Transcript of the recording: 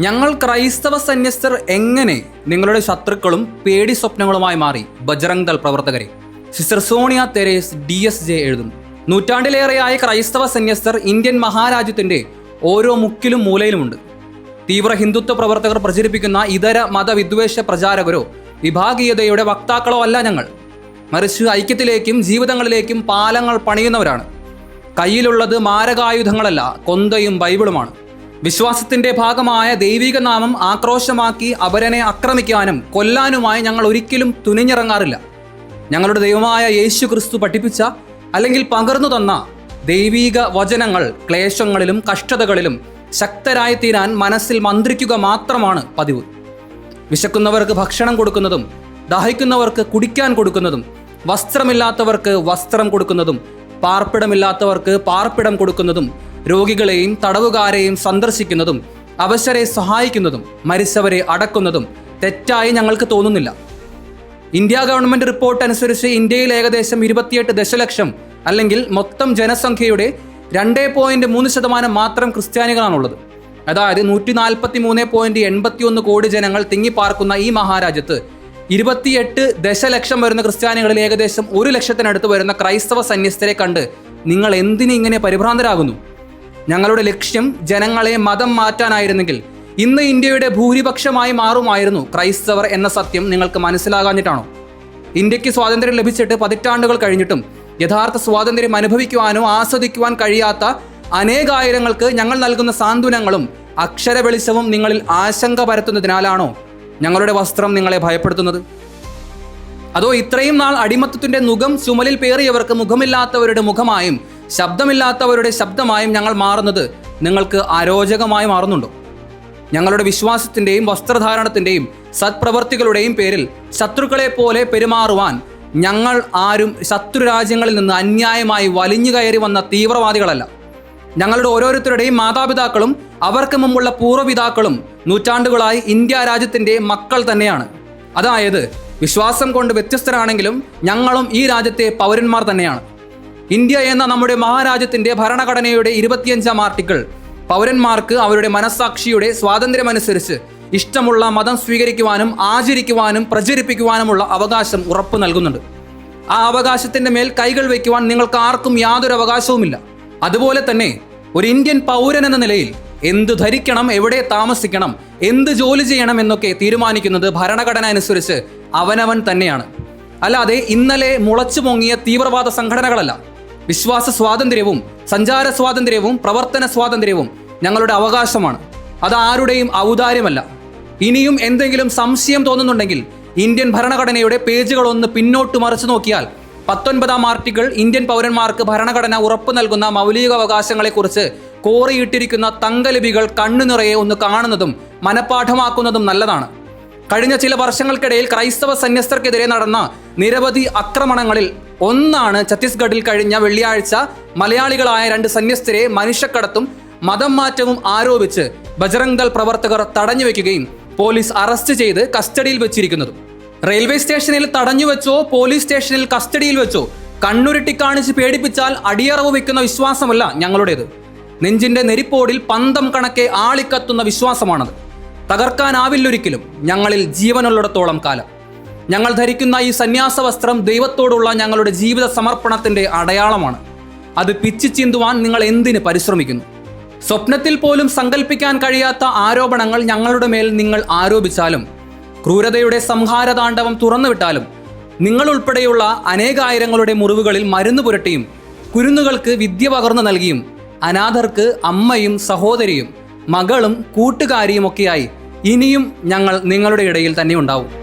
ഞങ്ങൾ ക്രൈസ്തവ സന്യസ്തർ എങ്ങനെ നിങ്ങളുടെ ശത്രുക്കളും പേടി സ്വപ്നങ്ങളുമായി മാറി? ബജറംഗ് ദൾ പ്രവർത്തകരെ. Sister Sonia Teres D S J എഴുതുന്നു. നൂറ്റാണ്ടിലേറെയായ ക്രൈസ്തവ സന്യസ്തർ ഇന്ത്യൻ മഹാരാജ്യത്തിന്റെ ഓരോ മുക്കിലും മൂലയിലുമുണ്ട്. തീവ്ര ഹിന്ദുത്വ പ്രവർത്തകർ പ്രചരിപ്പിക്കുന്ന ഇതര മതവിദ്വേഷ പ്രചാരകരോ വിഭാഗീയതയുടെ വക്താക്കളോ അല്ല ഞങ്ങൾ. മറിച്ച് ഐക്യത്തിലേക്കും ജീവിതങ്ങളിലേക്കും പാലങ്ങൾ പണിയുന്നവരാണ്. കയ്യിലുള്ളത് മാരകായുധങ്ങളല്ല കൊന്തയും ബൈബിളുമാണ്. വിശ്വാസത്തിന്റെ ഭാഗമായ ദൈവിക നാമം ആക്രോശമാക്കി അപരനെ ആക്രമിക്കാനും കൊല്ലാനുമായി ഞങ്ങൾ ഒരിക്കലും തുനിഞ്ഞിറങ്ങാറില്ല. ഞങ്ങളുടെ ദൈവമായ യേശു ക്രിസ്തു പഠിപ്പിച്ച അല്ലെങ്കിൽ പകർന്നു തന്ന ദൈവീക വചനങ്ങൾ ക്ലേശങ്ങളിലും കഷ്ടതകളിലും ശക്തരായി തീരാൻ മനസ്സിൽ മന്ത്രിക്കുക മാത്രമാണ് പതിവ്. വിശക്കുന്നവർക്ക് ഭക്ഷണം കൊടുക്കുന്നതും ദാഹിക്കുന്നവർക്ക് കുടിക്കാൻ കൊടുക്കുന്നതും വസ്ത്രമില്ലാത്തവർക്ക് വസ്ത്രം കൊടുക്കുന്നതും പാർപ്പിടമില്ലാത്തവർക്ക് പാർപ്പിടം കൊടുക്കുന്നതും രോഗികളെയും തടവുകാരെയും സന്ദർശിക്കുന്നതും അവശരെ സഹായിക്കുന്നതും മരിച്ചവരെ അടക്കുന്നതും തെറ്റായി ഞങ്ങൾക്ക് തോന്നുന്നില്ല. ഇന്ത്യ ഗവൺമെന്റ് റിപ്പോർട്ട് അനുസരിച്ച് ഇന്ത്യയിൽ ഏകദേശം ഇരുപത്തിയെട്ട് ദശലക്ഷം അല്ലെങ്കിൽ മൊത്തം ജനസംഖ്യയുടെ രണ്ടേ പോയിന്റ് മൂന്ന് ശതമാനം മാത്രം ക്രിസ്ത്യാനികളാണുള്ളത്. അതായത് നൂറ്റി നാൽപ്പത്തി മൂന്ന് പോയിന്റ് എൺപത്തി ഒന്ന് കോടി ജനങ്ങൾ തിങ്ങിപ്പാർക്കുന്ന ഈ മഹാരാജ്യത്ത് ഇരുപത്തിയെട്ട് ദശലക്ഷം വരുന്ന ക്രിസ്ത്യാനികളിൽ ഏകദേശം ഒരു ലക്ഷത്തിനടുത്ത് വരുന്ന ക്രൈസ്തവ സന്യസ്തരെ കണ്ട് നിങ്ങൾ എന്തിനു ഇങ്ങനെ പരിഭ്രാന്തരാകുന്നു? ഞങ്ങളുടെ ലക്ഷ്യം ജനങ്ങളെ മതം മാറ്റാനായിരുന്നെങ്കിൽ ഇന്ന് ഇന്ത്യയുടെ ഭൂരിപക്ഷമായി മാറുമായിരുന്നു ക്രൈസ്തവർ എന്ന സത്യം നിങ്ങൾക്ക് മനസ്സിലാകാഞ്ഞിട്ടാണോ? ഇന്ത്യയ്ക്ക് സ്വാതന്ത്ര്യം ലഭിച്ചിട്ട് പതിറ്റാണ്ടുകൾ കഴിഞ്ഞിട്ടും യഥാർത്ഥ സ്വാതന്ത്ര്യം അനുഭവിക്കുവാനോ ആസ്വദിക്കുവാൻ കഴിയാത്ത അനേകായിരങ്ങൾക്ക് ഞങ്ങൾ നൽകുന്ന സാന്ത്വനങ്ങളും അക്ഷര വെളിച്ചവും നിങ്ങളിൽ ആശങ്ക പരത്തുന്നതിനാലാണോ ഞങ്ങളുടെ വസ്ത്രം നിങ്ങളെ ഭയപ്പെടുത്തുന്നത്? അതോ ഇത്രയും നാൾ അടിമത്തത്തിന്റെ മുഖം ചുമലിൽ പേറിയവർക്ക് മുഖമില്ലാത്തവരുടെ മുഖമായും ശബ്ദമില്ലാത്തവരുടെ ശബ്ദമായും ഞങ്ങൾ മാറുന്നത് നിങ്ങൾക്ക് അരോചകമായി മാറുന്നുണ്ടോ? ഞങ്ങളുടെ വിശ്വാസത്തിന്റെയും വസ്ത്രധാരണത്തിന്റെയും സത്പ്രവർത്തികളുടെയും പേരിൽ ശത്രുക്കളെ പോലെ പെരുമാറുവാൻ ഞങ്ങൾ ആരും ശത്രു രാജ്യങ്ങളിൽ നിന്ന് അന്യായമായി വലിഞ്ഞു കയറി വന്ന തീവ്രവാദികളല്ല. ഞങ്ങളുടെ ഓരോരുത്തരുടെയും മാതാപിതാക്കളും അവർക്ക് മുമ്പുള്ള പൂർവപിതാക്കളും നൂറ്റാണ്ടുകളായി ഇന്ത്യ രാജ്യത്തിന്റെ മക്കൾ തന്നെയാണ്. അതായത് വിശ്വാസം കൊണ്ട് വ്യത്യസ്തരാണെങ്കിലും ഞങ്ങളും ഈ രാജ്യത്തെ പൗരന്മാർ തന്നെയാണ്. ഇന്ത്യ എന്ന നമ്മുടെ മഹാരാജ്യത്തിന്റെ ഭരണഘടനയുടെ ഇരുപത്തിയഞ്ചാം ആർട്ടിക്കിൾ. പൗരന്മാർക്ക് അവരുടെ മനസ്സാക്ഷിയുടെ സ്വാതന്ത്ര്യമനുസരിച്ച് ഇഷ്ടമുള്ള മതം സ്വീകരിക്കുവാനും ആചരിക്കുവാനും പ്രചരിപ്പിക്കുവാനുമുള്ള അവകാശം ഉറപ്പു നൽകുന്നുണ്ട്. ആ അവകാശത്തിന്റെ മേൽ കൈകൾ വയ്ക്കുവാൻ നിങ്ങൾക്ക് ആർക്കും യാതൊരു അവകാശവുമില്ല. അതുപോലെ തന്നെ ഒരു ഇന്ത്യൻ പൗരൻ എന്ന നിലയിൽ എന്ത് ധരിക്കണം എവിടെ താമസിക്കണം എന്ത് ജോലി ചെയ്യണം എന്നൊക്കെ തീരുമാനിക്കുന്നത് ഭരണഘടന അനുസരിച്ച് അവനവൻ തന്നെയാണ്. അല്ലാതെ ഇന്നലെ മുളച്ചു പൊങ്ങിയ തീവ്രവാദ സംഘടനകളല്ല വിശ്വാസ സ്വാതന്ത്ര്യവും സഞ്ചാര സ്വാതന്ത്ര്യവും പ്രവർത്തന സ്വാതന്ത്ര്യവും ഞങ്ങളുടെ അവകാശമാണ്. അത് ആരുടെയും ഔദാര്യമല്ല. ഇനിയും എന്തെങ്കിലും സംശയം തോന്നുന്നുണ്ടെങ്കിൽ ഇന്ത്യൻ ഭരണഘടനയുടെ പേജുകൾ ഒന്ന് പിന്നോട്ട് മറിച്ചു നോക്കിയാൽ പത്തൊൻപതാം ആർട്ടിക്കിൾ ഇന്ത്യൻ പൗരന്മാർക്ക് ഭരണഘടന ഉറപ്പു നൽകുന്ന മൗലിക അവകാശങ്ങളെക്കുറിച്ച് കോറിയിട്ടിരിക്കുന്ന തങ്കലിപികൾ കണ്ണു നിറയെ ഒന്ന് കാണുന്നതും മനഃപ്പാഠമാക്കുന്നതും നല്ലതാണ്. കഴിഞ്ഞ ചില വർഷങ്ങൾക്കിടയിൽ ക്രൈസ്തവ സന്യസ്തർക്കെതിരെ നടന്ന നിരവധി ആക്രമണങ്ങളിൽ ഒന്നാണ് ഛത്തീസ്ഗഡിൽ കഴിഞ്ഞ വെള്ളിയാഴ്ച മലയാളികളായ രണ്ട് സന്യസ്തരെ മനുഷ്യക്കടത്തും മതം മാറ്റവും ആരോപിച്ച് ബജറംഗ് പ്രവർത്തകർ തടഞ്ഞു വെക്കുകയും പോലീസ് അറസ്റ്റ് ചെയ്ത് കസ്റ്റഡിയിൽ വെച്ചിരിക്കുന്നതും. റെയിൽവേ സ്റ്റേഷനിൽ തടഞ്ഞു വെച്ചോ പോലീസ് സ്റ്റേഷനിൽ കസ്റ്റഡിയിൽ വെച്ചോ കണ്ണുരുട്ടി കാണിച്ച് പേടിപ്പിച്ചാൽ അടിയറവ് വെക്കുന്ന വിശ്വാസമല്ല ഞങ്ങളുടേത്. നെഞ്ചിന്റെ നെരിപ്പോടിൽ പന്തം കണക്കെ ആളിക്കത്തുന്ന വിശ്വാസമാണത്. തകർക്കാനാവില്ലൊരിക്കലും ഞങ്ങളിൽ ജീവനുള്ളിടത്തോളം കാലം. ഞങ്ങൾ ധരിക്കുന്ന ഈ സന്യാസ വസ്ത്രം ദൈവത്തോടുള്ള ഞങ്ങളുടെ ജീവിത സമർപ്പണത്തിന്റെ അടയാളമാണ്. അത് പിച്ചു ചീന്തുവാൻ നിങ്ങൾ എന്തിന് പരിശ്രമിക്കുന്നു? സ്വപ്നത്തിൽ പോലും സങ്കല്പിക്കാൻ കഴിയാത്ത ആരോപണങ്ങൾ ഞങ്ങളുടെ മേൽ നിങ്ങൾ ആരോപിച്ചാലും ക്രൂരതയുടെ സംഹാരതാണ്ഡവം തുറന്നുവിട്ടാലും നിങ്ങളുൾപ്പെടെയുള്ള അനേകായിരങ്ങളുടെ മുറിവുകളിൽ മരുന്ന് പുരട്ടിയും കുരുന്നുകൾക്ക് വിദ്യ പകർന്നു നൽകിയും അനാഥർക്ക് അമ്മയും സഹോദരിയും മകളും കൂട്ടുകാരിയും ഒക്കെയായി ഇനിയും ഞങ്ങൾ നിങ്ങളുടെ ഇടയിൽ തന്നെ ഉണ്ടാവും.